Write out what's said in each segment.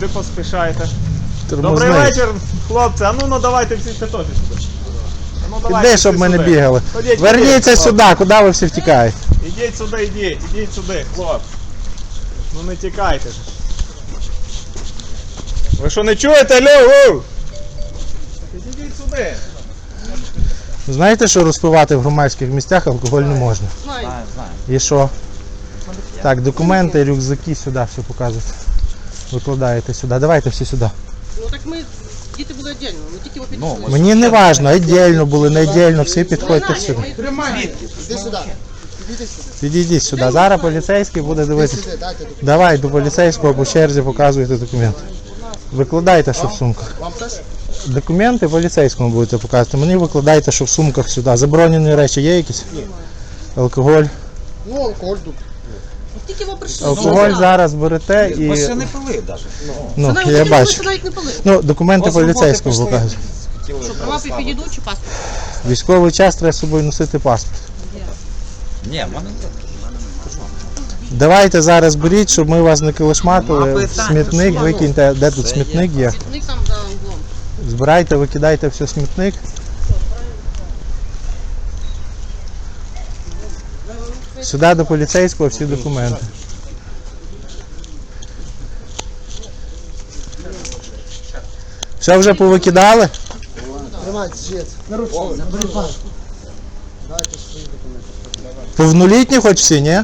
Куди поспішаєте? Добрий вечір, хлопці. А ну ну давайте всі сюди. Ну, давайте Іди, всі щоб ми не сюди. бігали. Ходіть, Верніться хлопці. сюди, куди ви всі втікаєте? Ідіть сюди, ідіть, ідіть сюди, хлопці. Ну не тікайте ж. Ви що не чуєте, алло? Ідіть сюди. Знаєте, що розпивати в громадських місцях алкоголь не можна? Знаю. І що? Так, документи, рюкзаки сюди все показують. Викладаєте сюди. Давайте всі сюди. Ну так ми діти були віддільно, ми тільки в підійшли. Мені не важно, віддільно були, не віддільно, всі підходьте сюди. ми- Іди сюди. Підійдіть сюди. Зараз поліцейський буде дивитися. Сюди, дайте. Давай до поліцейського по черзі показуєте документи. Викладайте, що в сумках. Вам теж? Документи поліцейському будете показувати. Мені викладайте, що в сумках сюди. Заборонені речі є якісь? Алкоголь. Ну, алкоголь тут. Тільки ви прийшли. Алкоголь зараз берете і. Ви ще не пили навіть. Ну, Це я бачу. навіть не пили. Ну, документи поліцейського пішли. Що права підійдуть чи паспорт? Військовий час треба з собою носити паспорт. Ні, в мене Давайте зараз беріть, щоб ми вас не килишматили. В смітник викиньте, де тут смітник є. Світник там за углом. Збирайте, викидайте все в смітник. Сюди до поліцейського всі документи. Все вже повикидали? Тримайте, жець. Наручник. Забери пан. Дайте свої документи. Повнолітні хоч всі, ні?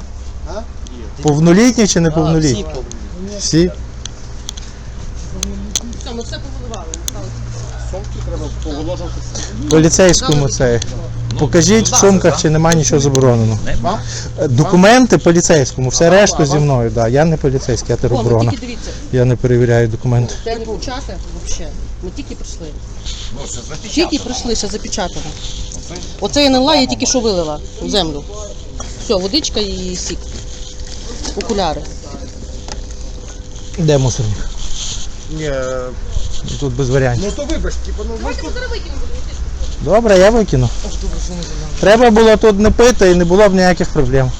Повнолітні чи не повнолітні? Всі. Все, ми все повиливали. Поліцейському цей. Покажіть в сумках, чи немає нічого забороненого. Документи поліцейському, все решту зі мною, да. Я не поліцейський, я ну тероборона. тільки дивіться, Я не перевіряю документи. де не почати взагалі. Ми тільки прийшли. Ну, це запечатано. Тільки прийшли, ще запечатано. Оце я не лила, я тільки що вилила в землю. Все, водичка і сік. Окуляри. Де мусорник? Ні, Тут без варіантів. ну то вибач, типу, ну ви тут. Добре, я викину. Треба було тут не пити і не було б ніяких проблем.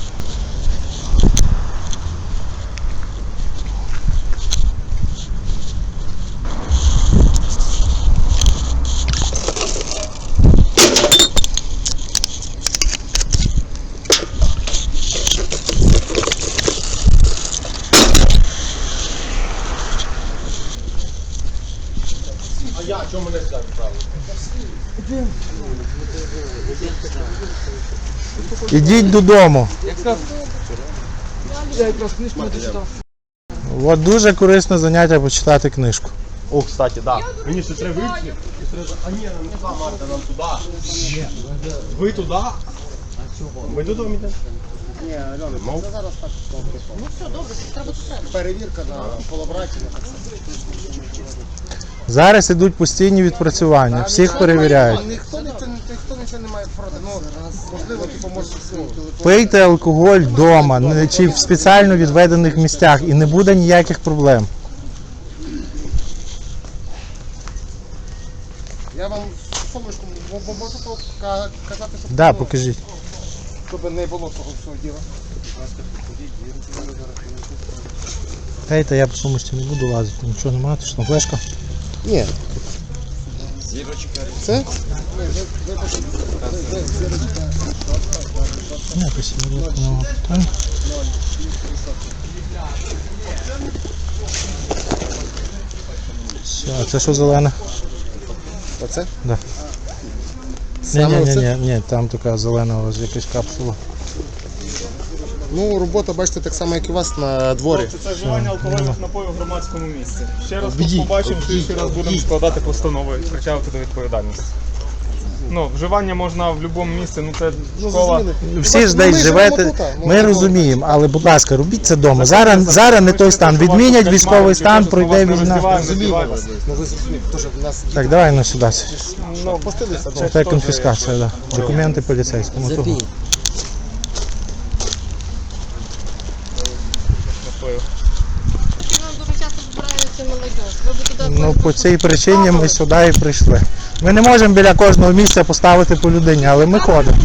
Ідіть додому. Я якраз книжку не дочитав. От дуже корисне заняття почитати книжку. О, кстати, да. Мені ще треба вийти. А ні, нам туди, Марта, нам туди. Ви туди? Ми додому йдемо. Ні, Альона, це зараз так. Ну все, добре, треба все. Перевірка на колаборацію. Зараз ідуть постійні відпрацювання, всіх перевіряють. Ніхто ніхто нічого не має проти. Ну, можливо, типу, може, телефон. Пийте алкоголь вдома чи в спеціально відведених місцях і не буде ніяких проблем. Я вам сумочку можу пока- казати, щоб, Да, покажіть. щоб не було того всього діла. Дайте, я по сумочці не буду лазити, нічого немає, то що там флешка. Ні. Це? Нема питань. Все, а це що зелене? Оце? Да. Ні, ні, ні, ні, ні, там така зелена вас якась капсула. Ну, робота, бачите, так само, як і у вас на дворі. Це вживання алкогольних напоїв в громадському місці. Ще раз Відійдь, побачимо, що ще раз будемо складати постанови і притягувати до відповідальності. Ну, вживання можна в будь-якому місці, ну це школа. Всі ж Ну, десь живете, тут, ну, ми ну, розуміємо, але будь ласка, робіть це вдома. Зараз, зараз не той стан. Відмінять військовий стан, пройде війна. Ну, в нас Так, давай на сюди. ну. Ну, Це конфіскація, да. Документи поліцейському. того. напоїв. Нам дуже часто збираються молодь. Ви б туди Ну, по цій причині ми сюди і прийшли. Ми не можемо біля кожного місця поставити по людині, але ми ходимо.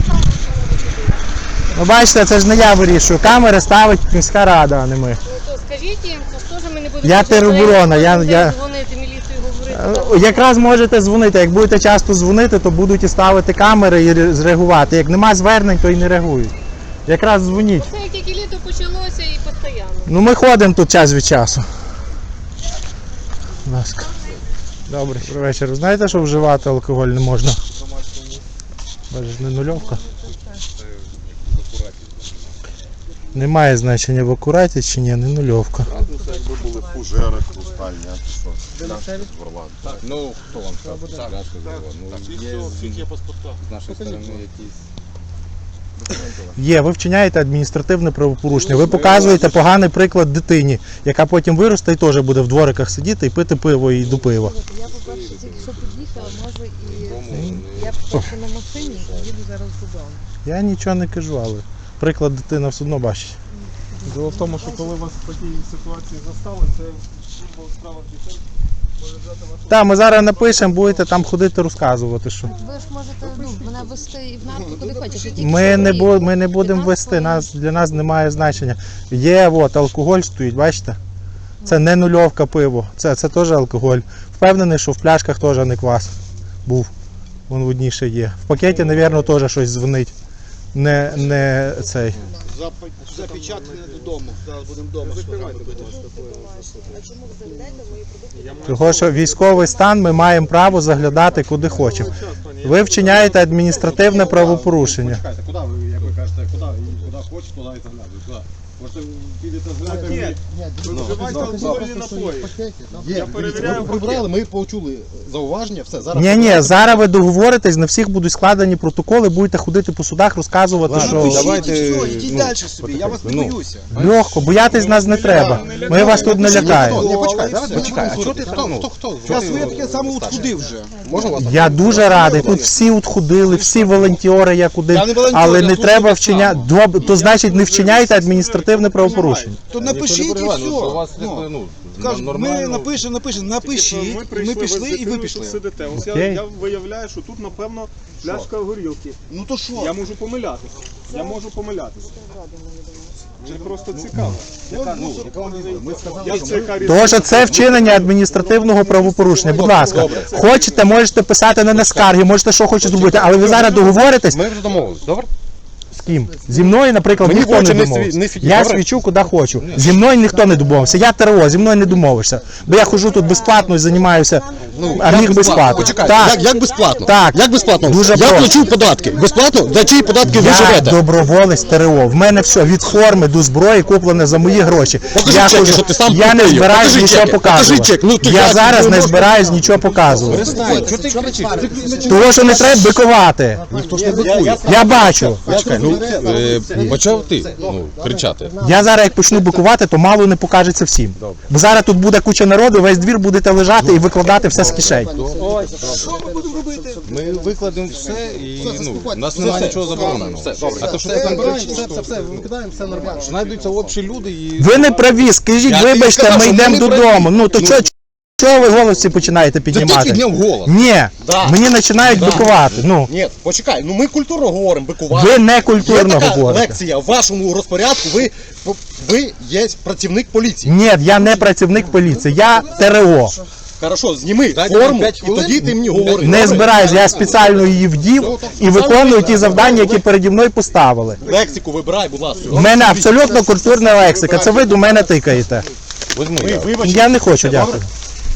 Ну, бачите, це ж не я вирішую. Камери ставить міська рада, а не ми. то скажіть, їм, що теж ми не будемо. Я тероборона, я- я- Дзвонити міліцію говорити. Е, Якраз можете дзвонити. Як будете часто дзвонити, то будуть і ставити камери і ре- зреагувати. Як нема звернень, то і не реагують. Якраз дзвоніть. Це як тільки літо почалося і постійно. Ну ми ходимо тут час від часу. Будь ласка. Добре, добрий вечір. Знаєте, що вживати алкоголь не можна? Бачиш, не нульовка. Немає значення в акураті чи ні, не нульовка. Якби були фужери, хрустальні, а ти що? Горлан. Ну, хто вам сказав? Пляшка зробила. Ну, є з нашої сторони якісь. Є, ви вчиняєте адміністративне правопорушення. Ви показуєте поганий приклад дитині, яка потім виросте і теж буде в двориках сидіти і пити пиво і до пива. Я, по-перше, тільки що під'їхала, може і я по-перше на машині і їду зараз додому. Я нічого не кажу, але приклад дитина все одно бачить. Дело в тому, що коли вас в такій ситуації застали, це служба у справах дітей Так, ми зараз напишемо, будете там ходити розказувати, що. Ви ж можете ну, мене вести і в нарку, куди хочеш. Я тільки Ми що не, бу, ми не будемо 15 вести, нас, для нас немає значення. Є от, алкоголь стоїть, бачите? Це не нульовка пиво, це, це теж алкоголь. Впевнений, що в пляшках теж не квас був. Вон в одній ще є. В пакеті, мабуть, теж щось дзвонить. Не, не цей. Запечатати додому. Зараз будемо вдома шукати. Того, що військовий стан ми маємо право заглядати куди хочемо. Ви вчиняєте адміністративне правопорушення. Куди ви, як ви кажете, куди, куди хочете, туди і заглядують. Куди? Можете підете зглянути. Ви вживаєте алкогольні напої. Є, дивіться, ми прибрали, ми почули зауваження, все, зараз... Ні, ні, зараз ви договоритесь, на всіх будуть складені протоколи, будете ходити по судах, розказувати, що Давайте, йдіть далі собі, я вас не боюся. легко, боятись нас не треба. Ми вас тут не лякаємо. Ні, почекай, давай, почекай, а чого ти, хто, хто, хто? Я своє таке саме отхудив вже. Можна вас? Я дуже радий. Тут всі отходили, всі волонтери, як куди, Я не волонтер, але я не служу треба так вчиняти. То значить не вчиняйте адміністративне правопорушення. То напишіть і все. Ну, у вас Ну, ну, Кажуть, ми нормально. напишемо, напишемо, напишіть, ми пішли і ви пішли. Сидите. Ось я, Окей. я виявляю, що тут, напевно, пляшка горілки. Ну то що? Я можу помилятися. Я можу помилятися. Мені просто цікаво. Яка, ну, Ми сказали, як це яка це вчинення адміністративного правопорушення. Будь ласка, хочете, можете писати на скарги, можете що хочете зробити, але ви зараз договоритесь Ми вже домовились, добре? З ким? Зі мною, наприклад, Мені ніхто не хоче не домовився. сві- не фігі, Я добре? свічу куди хочу. Зі мною ніхто не домовився. Я ТРО, зі мною не домовишся. Бо я ходжу тут безплатно і займаюся, а міг безплатно. Почекай, Так. як, як безплатно? Так. Як безплатно? Дуже я просто. плачу податки. Безплатно? За чиї податки ви Я живете? доброволець ТРО. В мене все від форми до зброї куплене за мої гроші. Покажи я чеки, що ти сам я не купив. збираюсь Покажи нічого чеки, покажи показувати. чек. Ну, то я я зараз не збираюсь нічого показувати. Того, що не треба бикувати. Ніхто ж не бикує. Я бачу. Почекай, ну е, почав ти ну, кричати. Я зараз як почну бикувати, то мало не покажеться всім. Бо зараз тут буде куча народу, весь двір будете лежати і викладати все з кишень. Ми будемо робити? Ми викладемо все і ну, у нас немає нічого забороненого. А то, що ти там Збираємо, кричиш, все, все, все, викидаємо, все нормально. знайдуться общі люди і Ви не праві, скажіть, вибачте, ми йдемо додому. Ну то Ну. чого чого ви голоси починаєте Та ти піднімати? підняв голос. Ні, Да. мені починають бикувати. Ну Ні, почекай, ну ми культурно говоримо, бикувати. ви не Є культурно така говорите. лекція в вашому розпорядку, ви, ви є працівник поліції. Ні, я не працівник поліції, я ТРО. Хорошо, зніми Дайте нам форму, п'ять і хвилин. тоді ти мені говориш. Не збираюсь, я спеціально її вдів і виконую ті завдання, які переді мною поставили. Лексику вибирай, будь ласка. У мене абсолютно культурна лексика. Це ви до мене тикаєте. Я. Я не хочу, дякую.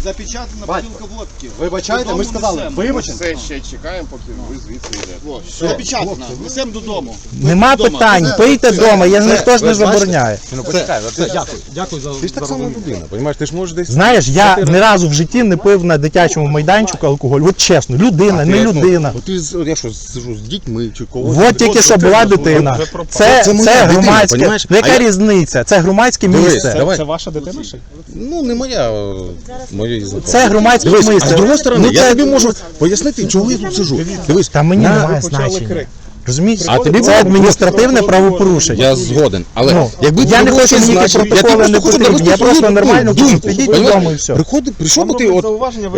Запечатана бутилка водки. Вибачайте, ми сказали, вибачте. Все ще чекаємо, поки ви звідси йдете. Запечатана, несемо додому. Нема питань, пийте вдома, я ніхто ж не забороняє. Ну, почекай, це, дякую, дякую за Ти ж так само людина, розумієш, ти ж можеш десь... Знаєш, я ні разу в житті не пив на дитячому майданчику алкоголь. От чесно, людина, не людина. От ти з- я що, сижу з дітьми чи когось? От тільки що була дитина. Це, Це моя це дитина, громадське. понімаєш? Ну, Яка я- різниця? Це громадське Дивись, місце. давай. ваша дитина ще? Ну, не моя, е, моє язико. Це громадське Дивись, а з місце. другої сторони, Ну, я це- тобі можу пояснити, чого я тут сижу. Дивись, Та мені немає значення. Розумієш? А тобі це адміністративне правопорушення. Я згоден, але Ну, якби я не хочу щось ніякі значення, протоколи я тобі не просто хочу потрібні, я просто свою нормально думку, кажу, підіть понімаєш? додому і все. Приходи, прийшов би ти от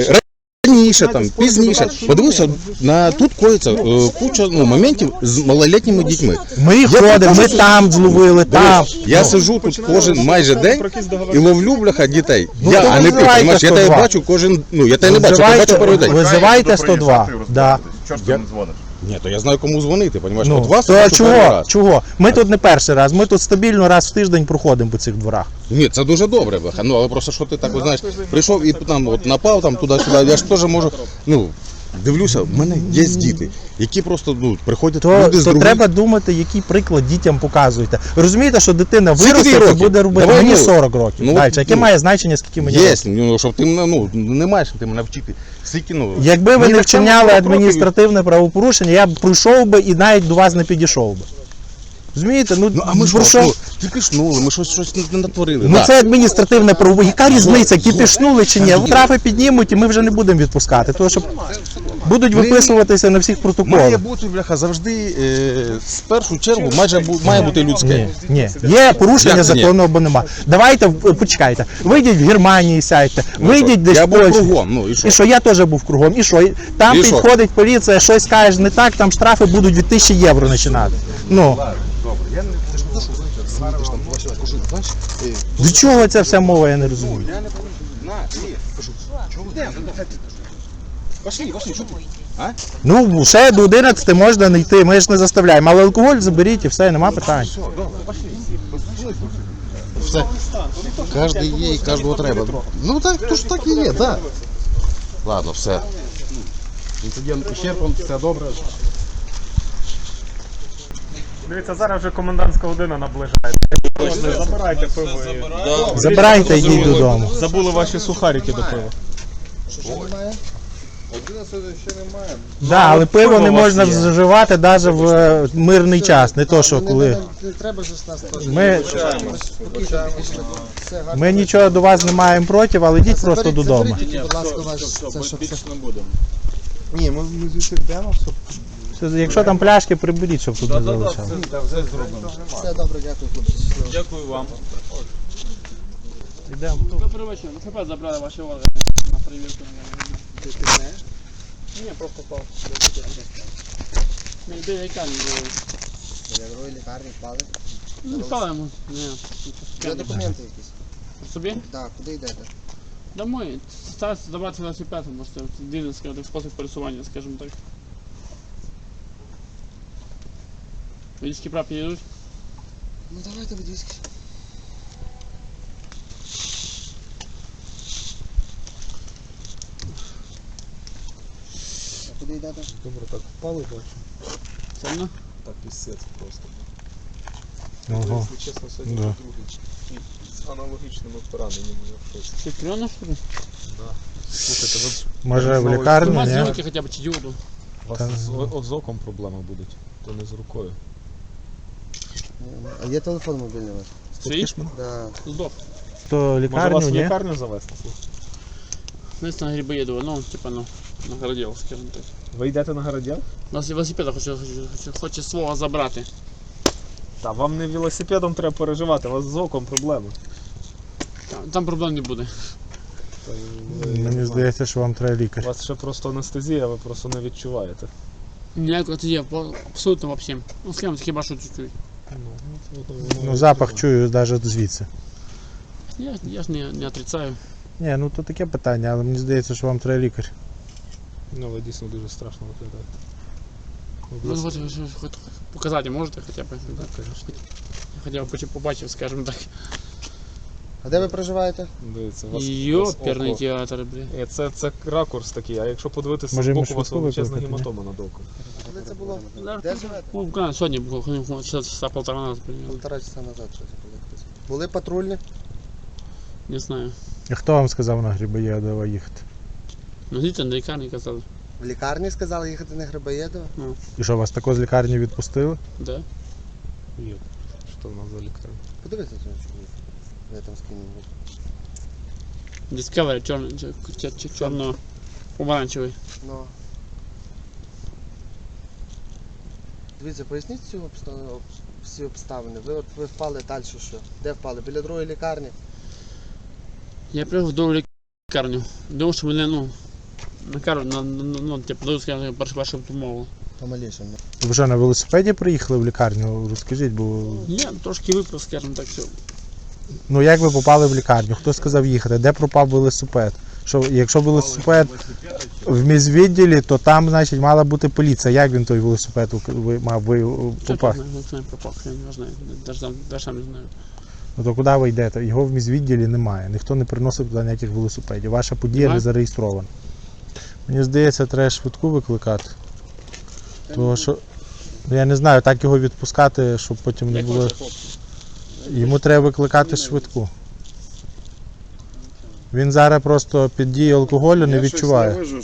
е, пізніше там, пізніше. Подивися, на тут коїться е, куча ну, моментів з малолітніми дітьми. Ми ходимо, ми там зловили, там. Я сижу тут кожен майже день і ловлю бляха дітей. Ну, я, то а не ти, визивайте розумієш, я тебе 102. бачу кожен, ну я тебе не бачу, я тебе бачу пару людей. Визивайте 102. Да. Чого ж ти не дзвониш? Ні, то я знаю, кому дзвонити, понімаєш? Ну, От вас то перший чого? раз. Чого? Ми тут не перший раз, ми тут стабільно раз в тиждень проходимо по цих дворах. Ні, це дуже добре, бляха. Ну, але просто що ти так, от, знаєш, прийшов і там от напав там туди-сюди. Я ж теж можу, ну, дивлюся, в мене є діти, які просто ну, приходять То, люди з то других. треба думати, який приклад дітям показуєте. Розумієте, що дитина Скільки виросте, років? буде робити. Давай, мені ну, 40 років. ну, Дальше. Яке ну, має значення, скільки мені Є, років? ну, щоб ти мене, ну, не маєш ти мене вчити. Скільки, ну, Якби ви мені не так само вчиняли 40 років. адміністративне правопорушення, я б пройшов би і навіть до вас не підійшов би. Розумієте? Ну, Ну, а ми що, пройшов- ну, ми щось, щось не натворили. Ну да. це адміністративне право. Яка різниця, кіпішнули чи ні? Штрафи піднімуть і ми вже не будемо відпускати. Тому що будуть виписуватися на всіх Має протоколах. бути, бляха, завжди, е, з першу чергу, майже бу- має бути людське. Ні, ні. Є порушення Як ні? закону або нема. Давайте в- почекайте. Вийдіть в Германії, сядьте, вийдіть десь Я в був Польщі. кругом, ну і що? І що я теж був кругом. І що? Там І що? підходить поліція, щось каже не так, там штрафи будуть від 1000 євро починати. Ну. До чого ця вся мова, я не розумію. Ну, ще до 11 можна не йти, ми ж не заставляємо. Але алкоголь заберіть і все, нема питань. Все. Кожен є і кожного треба. Ну так, то ж так і є, так. Ладно, все. Інцидент ущерпом, все добре. Дивіться, зараз вже комендантська година наближається. Забирайте пиво. і- Забирайте, йдіть додому. Забули ваші сухарики до пива. Да, але пиво пиво не можна є. вживати навіть в е, мирний час, не то що коли. Ми, ми нічого до вас не маємо проти, але йдіть просто додому. Ні, ми, ми звідси йдемо, все. Все, Якщо там пляшки, приберіть, щоб тут не залишали. Все добре, дякую, хлопці. щасливо. Йдемо. Добрий вечір. Ну, ХП забрали ваші органи на перевірку. Ні, просто пав. Не йде яка не було. Біля другої лікарні впали. Ну, ставимо. Ні. Є документи якісь? Собі? Так, куди йдете? Домой. Стараюся забрати велосипед, можете дільно сказати, спосіб пересування, скажімо так. Водійські прав підійдуть? Ну давайте водійські. А куди йдете? Добре, так впали, бачу. Сильно? Так, пісець просто. Ого. Якщо чесно, сьогодні Да. вже другий. І з аналогічними пораненнями я в шоці. Ти кльоно, що ли? Слухайте, ви ж Може в У лікарню, вас ні? зйомки хоча б чи діоду. у вас Та- з, о- з оком проблеми будуть, то не з рукою. А є телефон мобільний у вас? Свій? Да. Здох. То Може вас в ні? лікарню завести? Десь на Грибоєдово, ну, типа, ну, на городіл, скажімо так. Ви йдете на городян? У нас велосипеда хоче, хоче, хоче, хоче свого забрати. Та вам не велосипедом треба переживати, у вас з оком проблеми. Там, там проблем не буде. Та ви- Мені здається, що вам треба У лікар. вас ще просто анестезія, ви просто не відчуваєте. Ніякого це абсолютно всім. Ну, з ким хіба що чуть-чуть. Ну, запах чую навіть звідси. Я, я ж не, не отрицаю. Ні, ну то таке питання, але мені здається, що вам треба лікар. Ну, але дійсно дуже страшно виглядає. Ви Ну, просто- хоч, хоч, хоч показати можете хоча б. Так, звісно. Хоча б побачив, скажімо так. А де ви проживаєте? Дивіться, у вас, Йоперний око. театр, блін. Е, Це, це ракурс такий, а якщо подивитися Може, з йому боку, у вас величезна викликати, гематома над оком. Коли це було? Де живете? Ну, сьогодні було, ну, часа, полтора назад. Полтора часа назад що це було. Були патрульні? Не знаю. А хто вам сказав на Грибоєдова їхати? Ну, діти на лікарні казали. В лікарні сказали їхати на Грибоєдова? І що, вас тако з лікарні відпустили? Да. Є. Що в нас за лікар? Подивіться чоловіка. Я там скинув. Discovery, чорно, чор- чор- чорно помаранчевий. Ну. Дивіться, поясніть цю всі обставини. Ви от ви впали далі що? Де впали? Біля другої лікарні. Я приїхав до лікарню. Думав, що мене, ну, на кару, на, на, на- ну, типу, дають, скажімо, першу першу допомогу. Помаліше. Ви вже на велосипеді приїхали в лікарню? Розкажіть, бо Ні, трошки випив, скажімо так, все. Ну як ви попали в лікарню? Хто сказав їхати? Де пропав велосипед? Що, якщо велосипед в міськвідділі, то там, значить, мала бути поліція. Як він той велосипед ви, мав ви попасти? не знаю, пропав, я не знаю, сам, сам не знаю. Ну то куди ви йдете? Його в міськвідділі немає. Ніхто не приносив туди ніяких велосипедів. Ваша подія не Немає? зареєстрована. Мені здається, треба швидку викликати. Тому що ну, я не знаю, так його відпускати, щоб потім не Як було. хлопці. Йому треба викликати швидку. Він зараз просто під дією алкоголю не Я щось відчуває. Не, вижу,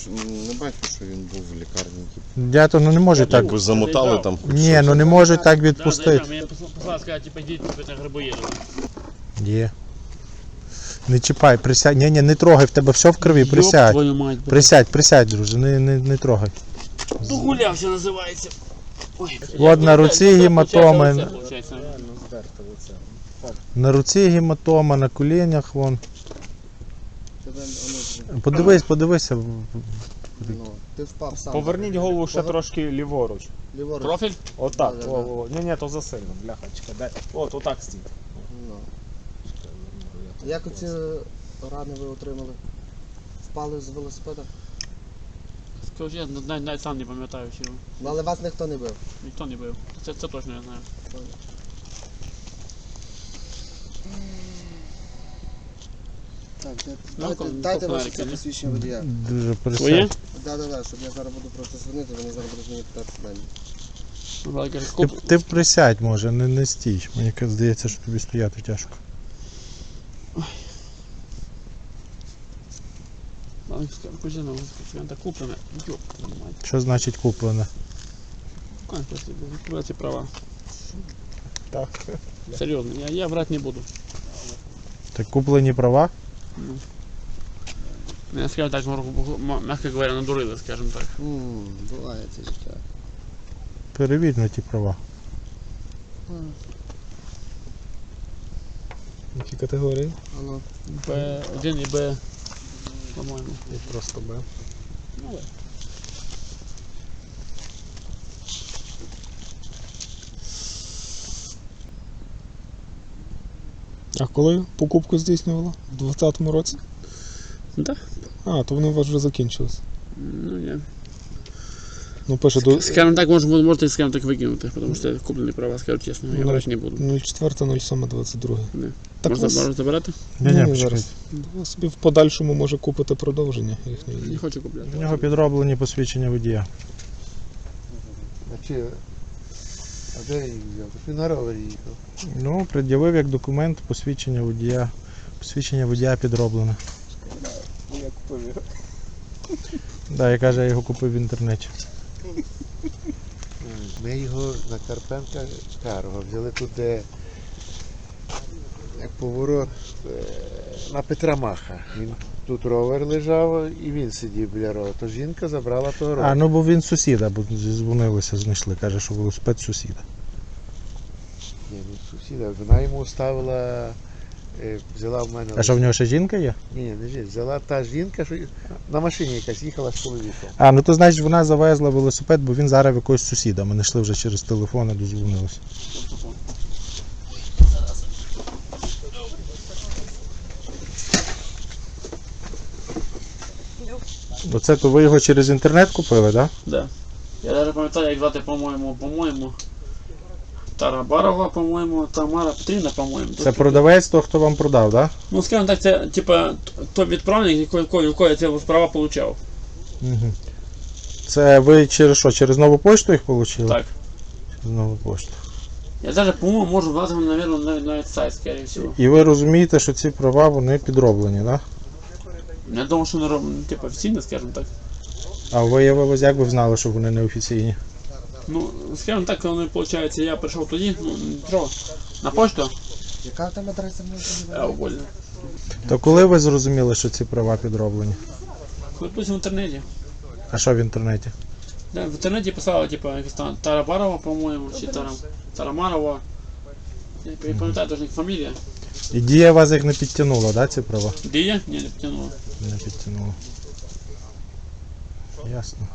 не бачу, що він був в лікарні. Дято ну не може так. Якби замотали там. Ні, ну не можуть так відпустити. мені послали, сказали, типу, йдіть, купити грибоїду. Є. Не чіпай, присядь. Ні, ні, не трогай, в тебе все в крові, присядь. твою мать, блядь. Присядь, присядь, друже, не, не, не трогай. Погулявся називається. Ой. От на руці гематоми. получається. На руці гематома, на колінях вон. Подивись, подивися. ну, ти впав сам. Поверніть голову ще трошки ліворуч. Ліворуч. Профіль? Отак. Да-да-да. О, о, о. Ні, ні, то засильно, бляхачка. Де? От, отак стій. Ну. Як оці рани ви отримали? Впали з велосипеда? Скажу навіть, навіть сам не пам'ятаю, чи Ну, але вас ніхто не бив. ніхто не бив. Це, це точно я знаю. Так, Ну, дайте, дайте ваше фонарики, посвідчення водія. Дуже присядь. Да, да, да, щоб я зараз буду просто дзвонити, вони зараз будуть мені питати каже, Ти, ти присядь, може, не, не стій. Мені здається, що тобі стояти тяжко. Так куплене. Що значить куплене? Просто права. Так. Серйозно, я, я брати не буду. Так куплені права? Я скажу так, м- м- говоря, надурили, скажімо так. Ммм, буває це життя. Перевірь на ті права. Які категорії? Алло. Б1 і Б, по-моєму. І просто Б. Ну, але. А коли покупку здійснювала? У 20-му році? Так. А, то вони у вас вже закінчились. Ну, ні. Ну, пише до Скажімо так, може, можете, скажімо так, викинути, тому що куплені права, скажу чесно, я Ну, брати не буду. 04.07.22. Не. Так Можна, вас- можна забирати? Ні, Ні, зараз. Ви собі в подальшому може купити продовження їхньої Не хочу купляти. У нього підроблені посвідчення водія. А де він взяв? Так Він на ровері їхав. Ну, пред'явив як документ посвідчення водія. Посвідчення водія підроблене. Я купив його. Да, я каже, я його купив в інтернеті. Ми його на Карпенка Карго взяли туди, як поворот е, на Петра Маха. Він тут ровер лежав і він сидів біля рова. То жінка забрала того А, ну бо він сусіда, бо зізвонилися, знайшли. Каже, що велосипед сусіда. Ні, ну сусіда. Вона йому ставила, е, взяла в мене. А що в нього ще жінка є? Ні, ні, не жінка. Взяла та жінка, що на машині якась їхала з чоловіком. А, ну то значить вона завезла велосипед, бо він зараз в якогось сусіда. Ми знайшли вже через телефон і дозвонилися. Оце то ви його через інтернет купили, так? Да. Я навіть пам'ятаю, як звати, по-моєму, по-моєму, Тарабарова, по-моєму, Тамара Петрівна, по-моєму. Це продавець, то хто вам продав, так? Ну, скажімо так, це, типа, той відправник, який, який ці права. Угу. Це ви через що? Через нову пошту їх отримали? Так. Через нову пошту. Я навіть, по-моєму, можу влазити, навіть, навіть, сайт, скоріше всього. І ви розумієте, що ці права вони підроблені, так? Я думаю, що не ну, типу, офіційно, скажімо так. А виявилось, як ви знали, що вони не офіційні? Ну, скажімо так, коли, виходить, я прийшов тоді, ну, що, на почту, Яка там адреса може а, увольно. То коли ви зрозуміли, що ці права підроблені? Коли в інтернеті. А що в інтернеті? Да, в інтернеті писала, типу, якась там Тарабарова, по-моєму, чи Тарам... Тарамарова. Я не пам'ятаю їх фамілія. І дія вас їх не підтягнула, да, ці права? Дія? Ні, не підтягнула. Не підтягнула. Ясно.